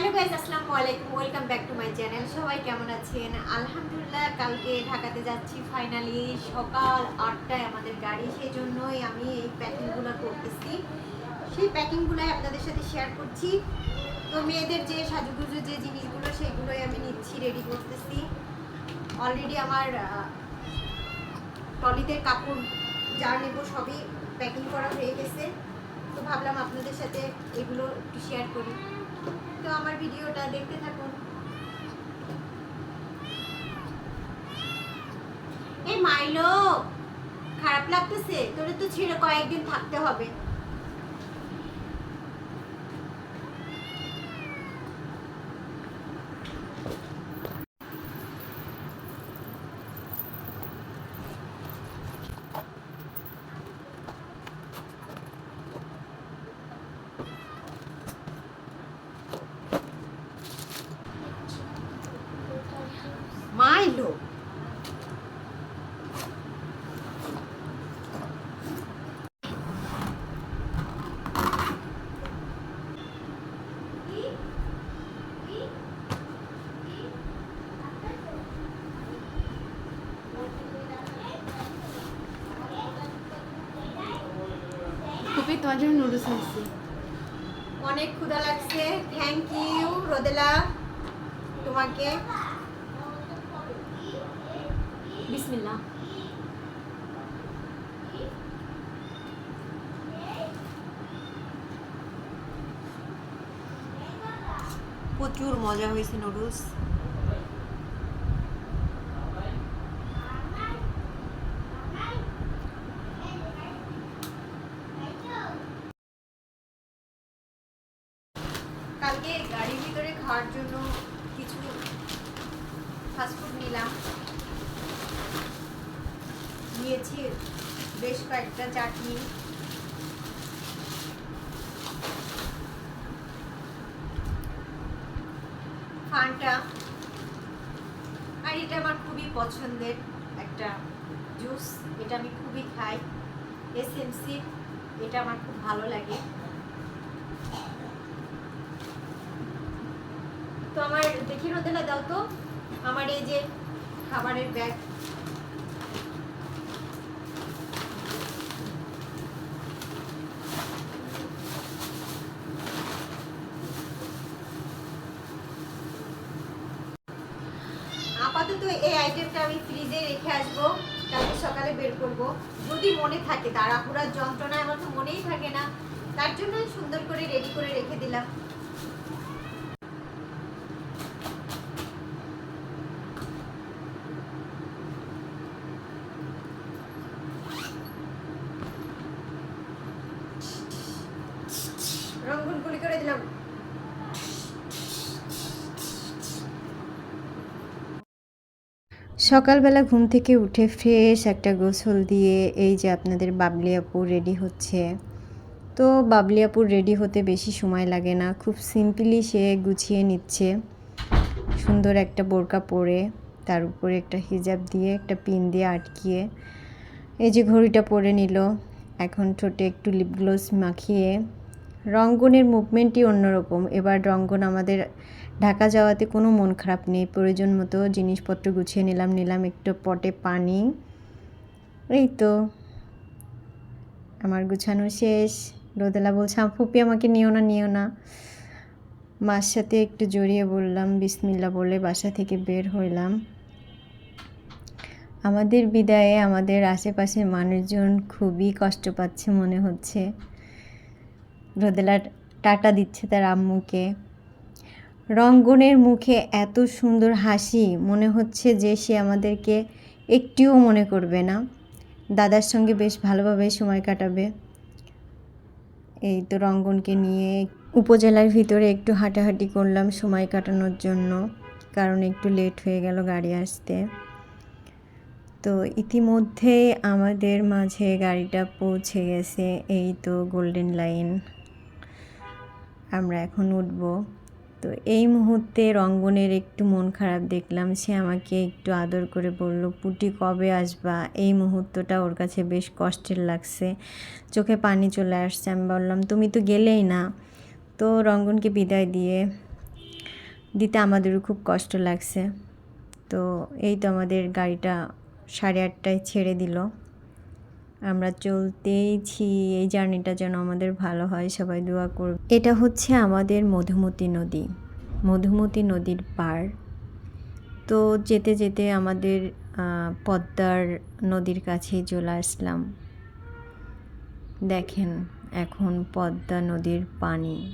Hello guys আসসালামু আলাইকুম, welcome back to my channel. সবাই কেমন আছেন? আলহামদুলিল্লাহ, কালকে ঢাকাতে যাচ্ছি ফাইনালি সকাল আটটায় আমাদের গাড়ি সেই জন্যই আমি এই প্যাকিংগুলো করতেছি। সেই প্যাকিংগুলোই আপনাদের সাথে শেয়ার করছি। তো মেয়েদের যে সাজুগুজু যে জিনিসগুলো, সেগুলোই আমি নিচ্ছি রেডি করতেছি। অলরেডি আমার টলিতে কাপড়, যা নেব সবই প্যাকিং করা হয়ে গেছে। তো ভাবলাম আপনাদের সাথে এগুলো একটু শেয়ার করি। তো আমার ভিডিওটা দেখতে থাকুন। এই মাইলো, খারাপ লাগতেছে? তোরে তো ছেড়ে কয়েকদিন থাকতে হবে। তোমার জন্য নুডলস আনছি অনেক ক্ষুধা লাগছে থ্যাংক ইউ রোদেলা তোমাকে বিসমিল্লাহ প্রচুর মজা হয়েছে নুডলস খাওয়ার জন্য কিছু ফাস্টফুড নিলাম। নিয়েছি বেশ কয়েকটা চাটনি। ফান্টা। আর এটা আমার খুবই পছন্দের একটা জুস এটা আমি খুবই খাই। এসএমসি, এটা আমার খুব ভালো লাগে। তো আমার দেখি রোদেলা দাও তো, আমার এই যে খাবারের ব্যাগ আপাতত এই আইটেমটা আমি ফ্রিজে রেখে আসব, কালকে সকালে বের করব। যদি মনে থাকে, তাড়াহুড়ার যন্ত্রণা আমার তো মনেই থাকে না, তার জন্য সুন্দর করে রেডি করে রেখে দিলাম রঙ্গন গুলি করে দিলাম। সকালবেলা ঘুম থেকে উঠে ফ্রেশ একটা গোসল দিয়ে এই যে আপনাদের বাবলি আপু রেডি হচ্ছে। তো বাবলি আপুর রেডি হতে বেশি সময় লাগে না, খুব সিম্পলি সে গুছিয়ে নিচ্ছে। সুন্দর একটা বোরকা পরে, তার উপরে একটা হিজাব দিয়ে, একটা পিন দিয়ে আটকিয়ে এই যে ঘড়িটা পরে নিল। এখন ঠোঁটে একটু লিপ গ্লোস মাখিয়ে রঙ্গনের মুভমেন্টই অন্যরকম। এবার রঙ্গন আমাদের ঢাকা যাওয়াতে কোনো মন খারাপ নেই। প্রয়োজন মতো জিনিসপত্র গুছিয়ে নিলাম নিলাম একটু পটে পানি। এই তো, আমার গুছানো শেষ। রোদেলা বলছে, ফুপি, আমাকে নিও না নিও না। মার সাথে একটু জড়িয়ে বললাম, বিসমিল্লা বলে বাসা থেকে বের হইলাম। আমাদের বিদায়ে আমাদের আশেপাশের মানুষজন খুবই কষ্ট পাচ্ছে মনে হচ্ছে। রোদেলা টাটা দিচ্ছে তার আম্মুকে। রঙ্গনের মুখে এত সুন্দর হাসি, মনে হচ্ছে যে সে আমাদেরকে একটিও মনে করবে না। দাদার সঙ্গে বেশ ভালোভাবে সময় কাটাবে। এই তো রঙ্গনকে নিয়ে উপজেলার ভিতরে একটু হাঁটাহাঁটি করলাম সময় কাটানোর জন্য, কারণ একটু লেট হয়ে গেল গাড়ি আসতে। তো ইতিমধ্যে আমাদের মাঝে গাড়িটা পৌঁছে গেছে, এই তো গোল্ডেন লাইন আমরা এখন উঠব। তো এই মুহূর্তে রঙ্গনের একটু মন খারাপ দেখলাম। সে আমাকে একটু আদর করে বলল, পুটি, কবে আসবা? এই মুহূর্তটা ওর কাছে বেশ কষ্টের লাগছে। চোখে পানি চলে আসছে। আমি বললাম, তুমি তো গেলেই না। তো রঙ্গনকে বিদায় দিয়ে, দিতে আমাদেরও খুব কষ্ট লাগছে। তো এই তো আমাদের গাড়িটা সাড়ে আটটায় ছেড়ে দিল। আমরা চলতেইছি, এই জার্নিটা যেন আমাদের ভালো হয়, সবাই দোয়া করবে। এটা হচ্ছে আমাদের মধুমতি নদী, মধুমতি নদীর পাড়। তো যেতে যেতে আমাদের পদ্মার নদীর কাছেই চলে আসলাম। দেখেন এখন পদ্মা নদীর পানি।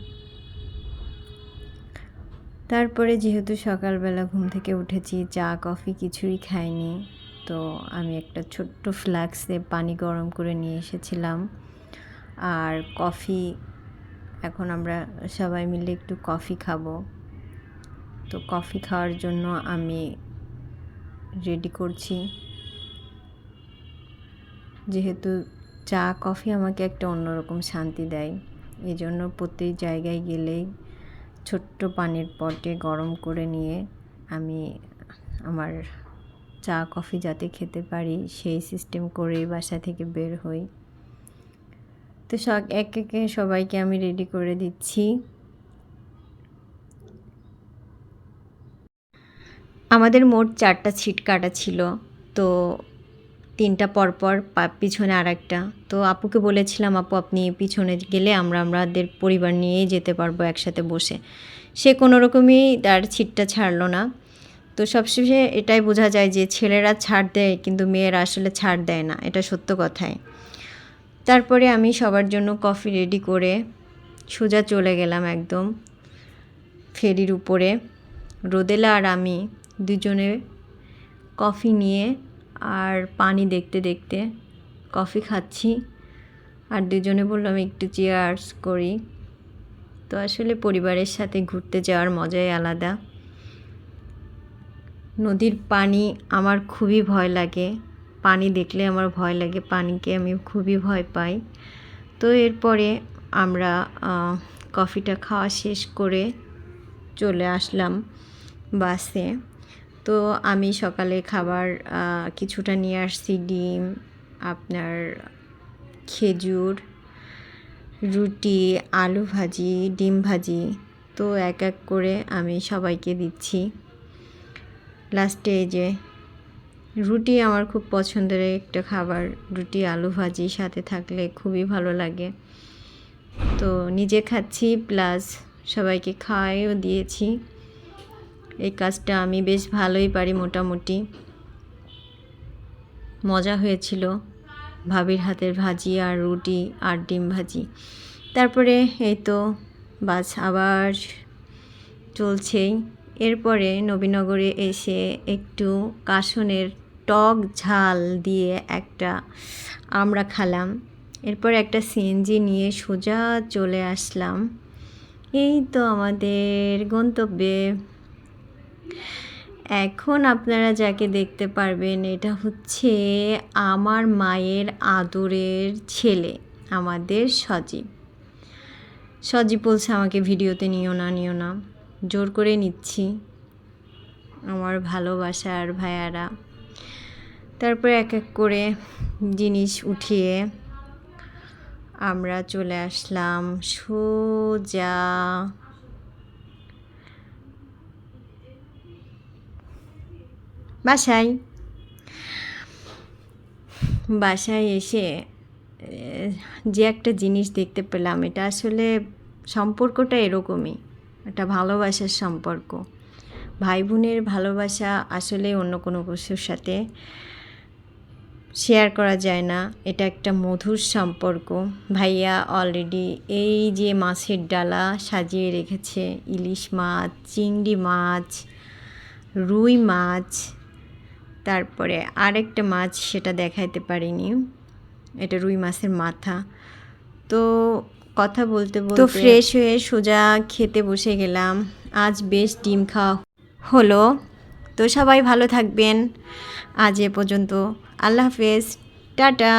তারপরে যেহেতু সকালবেলা ঘুম থেকে উঠেছি, চা, কফি কিছুই খাইনি। তো আমি একটা ছোট্ট ফ্লাক্সে পানি গরম করে নিয়ে এসেছিলাম। আর কফি, এখন আমরা সবাই মিলে একটু কফি খাব। তো কফি খাওয়ার জন্য আমি রেডি করছি। যেহেতু চা, কফি আমাকে একটা অন্যরকম শান্তি দেয়। এই জন্য প্রত্যেক জায়গায় গেলেই ছোট্ট পানির পটে গরম করে নিয়ে আমি আমার চা, কফি যাতে খেতে পারি, সেই সিস্টেম করে বাসা থেকে বের হই। তো সব, এক একে সবাইকে আমি রেডি করে দিচ্ছি। আমাদের মোট চারটা ছিট কাটা ছিল, তো তিনটা পরপর পিছনে আর একটা তো আপুকে বলেছিলাম, আপু, আপনি পিছনে গেলে আমরা, আমাদের পরিবার নিয়েই যেতে পারব একসাথে বসে। সে কোনো রকমই তার ছিটটা ছাড়লো না। তো সবশেষে এটাই বোঝা যায় যে ছেলেরা ছাড় দেয়, কিন্তু মেয়েরা আসলে ছাড় দেয় না। এটা সত্য কথাই। তারপরে আমি সবার জন্য কফি রেডি করে সোজা চলে গেলাম একদম ফেরির উপরে। রোদেলা আর আমি দুজনে কফি নিয়ে আর পানি দেখতে দেখতে কফি খাচ্ছি আর দুজনে বললাম একটু চেয়ার্স করি। তো আসলে পরিবারের সাথে ঘুরতে যাওয়ার মজাই আলাদা। নদীর পানি আমার খুবই ভয় লাগে। পানি দেখলে আমার ভয় লাগে, পানিকে আমি খুবই ভয় পাই। তো এরপরে আমরা কফিটা খাওয়া শেষ করে চলে আসলাম বাসে। তো আমি সকালে খাবার কিছুটা নিয়ে আসছি, ডিম, আপনার খেজুর, রুটি, আলু ভাজি, ডিম ভাজি। তো এক এক করে আমি সবাইকে দিচ্ছি। লাস্টে এই যে, রুটি আমার খুব পছন্দের একটা খাবার। রুটি, আলু ভাজি সাথে থাকলে খুবই ভালো লাগে। তো নিজে খাচ্ছি প্লাস সবাইকে খাওয়াইও দিয়েছি। এই কাজটা আমি বেশ ভালোই পারি মোটামুটি। মজা হয়েছিল ভাবির হাতের ভাজি আর রুটি আর ডিম ভাজি। তারপরে এই তো, বাস আবার চলছেই। এরপরে নবীনগরে এসে একটু কাসনের টক ঝাল দিয়ে একটা আমরা খালাম। এরপর একটা সিএনজি নিয়ে সোজা চলে আসলাম। এই তো আমাদের গন্তব্যে। এখন আপনারা যাকে দেখতে পারবেন, এটা হচ্ছে আমার মায়ের আদরের ছেলে, আমাদের সজীব। সজীব বলছে, আমাকে ভিডিওতে নিও না নিও না। জোর করে নিচ্ছি আমার ভালোবাসার ভাইয়ারা। তারপরে এক এক করে জিনিস উঠিয়ে আমরা চলে আসলাম সোজা। বাসায়। বাসায় এসে যে একটা জিনিস দেখতে পেলাম, এটা আসলে সম্পর্কটা এরকমই। একটা ভালোবাসার সম্পর্ক। ভাই বোনের ভালোবাসা আসলে অন্য কোনো পশুর সাথে শেয়ার করা যায় না। এটা একটা মধুর সম্পর্ক। ভাইয়া অলরেডি এই যে মাছের ডালা সাজিয়ে রেখেছে, ইলিশ মাছ, চিংড়ি মাছ, রুই মাছ, তারপরে আরেকটা মাছ সেটা দেখাইতে পারিনি, এটা রুই মাছের মাথা। তো কথা বলতে বলতে তো ফ্রেশ হয়ে সোজা খেতে বসে গেলাম। আজ বেশ ডিম খাওয়া হলো। তো সবাই ভালো থাকবেন। আজ এ পর্যন্ত। আল্লাহ হাফেজ। টাটা।